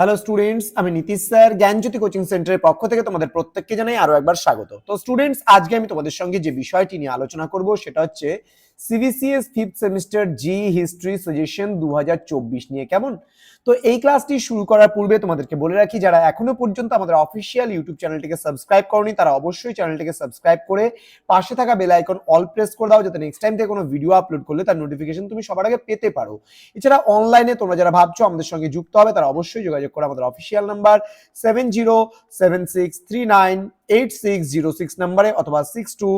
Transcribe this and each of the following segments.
Hello students আমি Nitish sir, জ্ঞানজ্যোতি coaching সেন্টারের পক্ষ থেকে তোমাদের প্রত্যেককে জানাই আরও একবার স্বাগত। তো স্টুডেন্টস আজকে আমি তোমাদের সঙ্গে যে বিষয়টি নিয়ে আলোচনা করব সেটা হচ্ছে CBCS fifth semester G history suggestion দু হাজার চব্বিশ নিয়ে কেমন? তো এই ক্লাসটি শুরু করার পূর্বে তোমাদেরকে বলে রাখি, যারা এখনও পর্যন্ত আমাদের অফিসিয়াল ইউটিউব চ্যানেলটিকে সাবস্ক্রাইব করনি, তারা অবশ্যই চ্যানেলটিকে সাবস্ক্রাইব করে পাশে থাকা বেল আইকন অল প্রেস করে দাও, যাতে নেক্সট টাইম থেকে কোনো ভিডিও আপলোড করলে তার নোটিফিকেশন তুমি সবার আগে পেতে পারো। এছাড়া অনলাইনে তোমরা যারা ভাবছ আমাদের সঙ্গে যুক্ত হবে, তারা অবশ্যই যোগাযোগ করে আমাদের official number seven zero seven six three nine eight six zero six নাম্বারে অথবা six two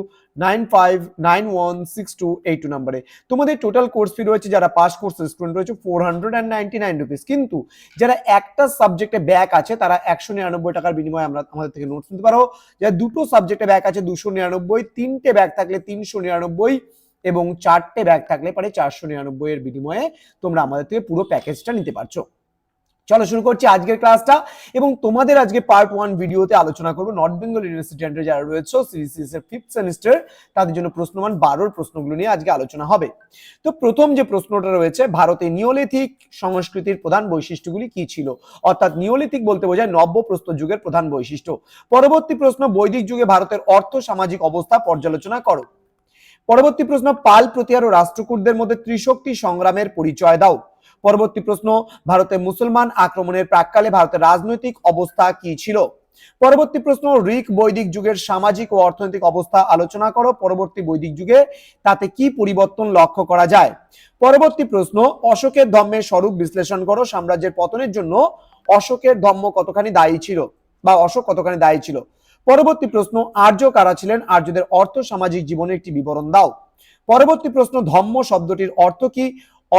nine five nine one six two eight two নাম্বারে তোমাদের টোটাল কোর্স ফি রয়েছে, যারা পাস স্টুডেন্ট রয়েছে four hundred and ninety nine rupees কিন্তু যারা একটা সাবজেক্টে ব্যাক আছে, তারা একশো নিরানব্বই টাকার বিনিময়ে আমরা আমাদের থেকে নোটস নিতে পারো। যারা দুটো সাবজেক্টে ব্যাক আছে, দুশো নিরানব্বই, তিনটে ব্যাক থাকলে তিনশো নিরানব্বই এবং চারটে ব্যাগ থাকলে পারে চারশো নিরানব্বই এর বিনিময়ে তোমরা আমাদের থেকে পুরো প্যাকেজটা নিতে পারছ। চলো শুরু করছি আজকের ক্লাসটা এবং তোমাদের আজকে পার্ট ওয়ান ভিডিওতে আলোচনা করব নর্থ বেঙ্গল ইউনিভার্সিটি যারা রয়েছে সিরিসিএস এর ফিফথ সেমিস্টার তাদের জন্য প্রশ্নমান বারোর প্রশ্নগুলো নিয়ে আজকে আলোচনা হবে। তো প্রথম যে প্রশ্নটা রয়েছে, ভারতে নিওলিথিক সংস্কৃতির প্রধান বৈশিষ্ট্যগুলি কি ছিল? অর্থাৎ নিওলিথিক বলতে বোঝায় নব্য প্রস্তর যুগের প্রধান বৈশিষ্ট্য। পরবর্তী প্রশ্ন, বৈদিক যুগে ভারতের অর্থ, সামাজিক অবস্থা পর্যালোচনা করো। পরবর্তী প্রশ্ন, পাল প্রতিয়ার ও রাষ্ট্রকূটদের মধ্যে ত্রিশক্তি সংগ্রামের পরিচয় দাও। পরবর্তী প্রশ্ন, ভারতে মুসলমান আক্রমণের প্রাককালে ভারতের রাজনৈতিক অবস্থা কি ছিল? পরবর্তী প্রশ্ন ঋক বৈদিক যুগের সামাজিক ও অর্থনৈতিক অবস্থা আলোচনা করো। পরবর্তী বৈদিক যুগে তাতে কি পরিবর্তন লক্ষ্য করা যায়? পরবর্তী প্রশ্ন, অশোকের ধর্মের স্বরূপ বিশ্লেষণ করো। সাম্রাজ্যের পতনের জন্য অশোকের ধর্ম কতখানি দায়ী ছিল বা অশোক কতখানি দায়ী ছিল? পরবর্তী প্রশ্ন, আর্য কারা ছিলেন? আর্যদের অর্থ সামাজিক জীবনের একটি বিবরণ দাও। পরবর্তী প্রশ্ন ধম্ম শব্দটির অর্থ কি?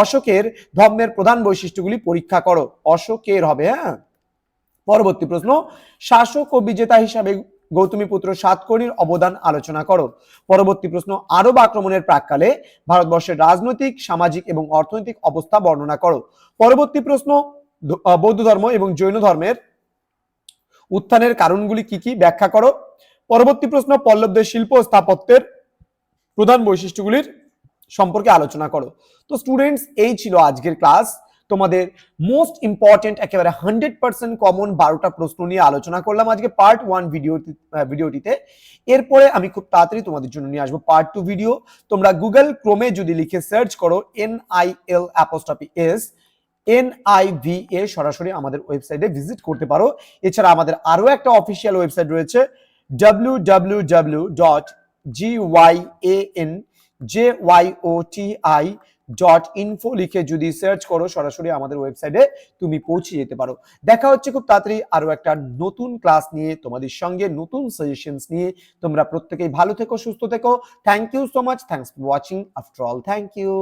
অশোকের ধর্মের প্রধান বৈশিষ্ট্যগুলি পরীক্ষা করো। অশোকের হবে হ্যাঁ? পরবর্তী প্রশ্ন, শাসক ও বিজেতা হিসাবে গৌতমীপুত্র সাতকর্ণীর অবদান আলোচনা করো। পরবর্তী প্রশ্ন, আরব আক্রমণের প্রাককালে ভারতবর্ষের রাজনৈতিক, সামাজিক এবং অর্থনৈতিক অবস্থা বর্ণনা করো। পরবর্তী প্রশ্ন বৌদ্ধ ধর্ম এবং জৈন ধর্মের উত্থানের কারণগুলি কি কি ব্যাখ্যা করো। পরবর্তী প্রশ্ন, পল্লবদের শিল্প স্থাপত্যের প্রধান বৈশিষ্ট্যগুলির সম্পর্কে আলোচনা করো। তো স্টুডেন্টস এই ছিল আজকের ক্লাস তোমাদের মোস্ট ইম্পর্টেন্ট একেবারে হান্ড্রেড পার্সেন্ট কমন বারোটা প্রশ্ন নিয়ে আলোচনা করলাম আজকে পার্ট ওয়ান ভিডিও ভিডিওটিতে এরপরে আমি খুব তাড়াতাড়ি তোমাদের জন্য নিয়ে আসব পার্ট টু ভিডিও তোমরা গুগল ক্রোমে যদি লিখে সার্চ করো N I L apostrophe S N I V A সরাসরি আমাদের ওয়েবসাইটে ভিজিট করতে পারো। এছাড়া আমাদের আরও একটা অফিসিয়াল ওয়েবসাইট রয়েছে W W W dot G Y A N J Y O T I dot info লিখে যদি সার্চ করো, সরাসরি আমাদের ওয়েবসাইটে তুমি পৌঁছে যেতে পারো। দেখা হচ্ছে খুব তাড়াতাড়ি আরও একটা নতুন ক্লাস নিয়ে, তোমাদের সঙ্গে নতুন সাজেশনস নিয়ে। তোমরা প্রত্যেকেই ভালো থেকো, সুস্থ থেকো। Thank you so much thanks for watching after all thank you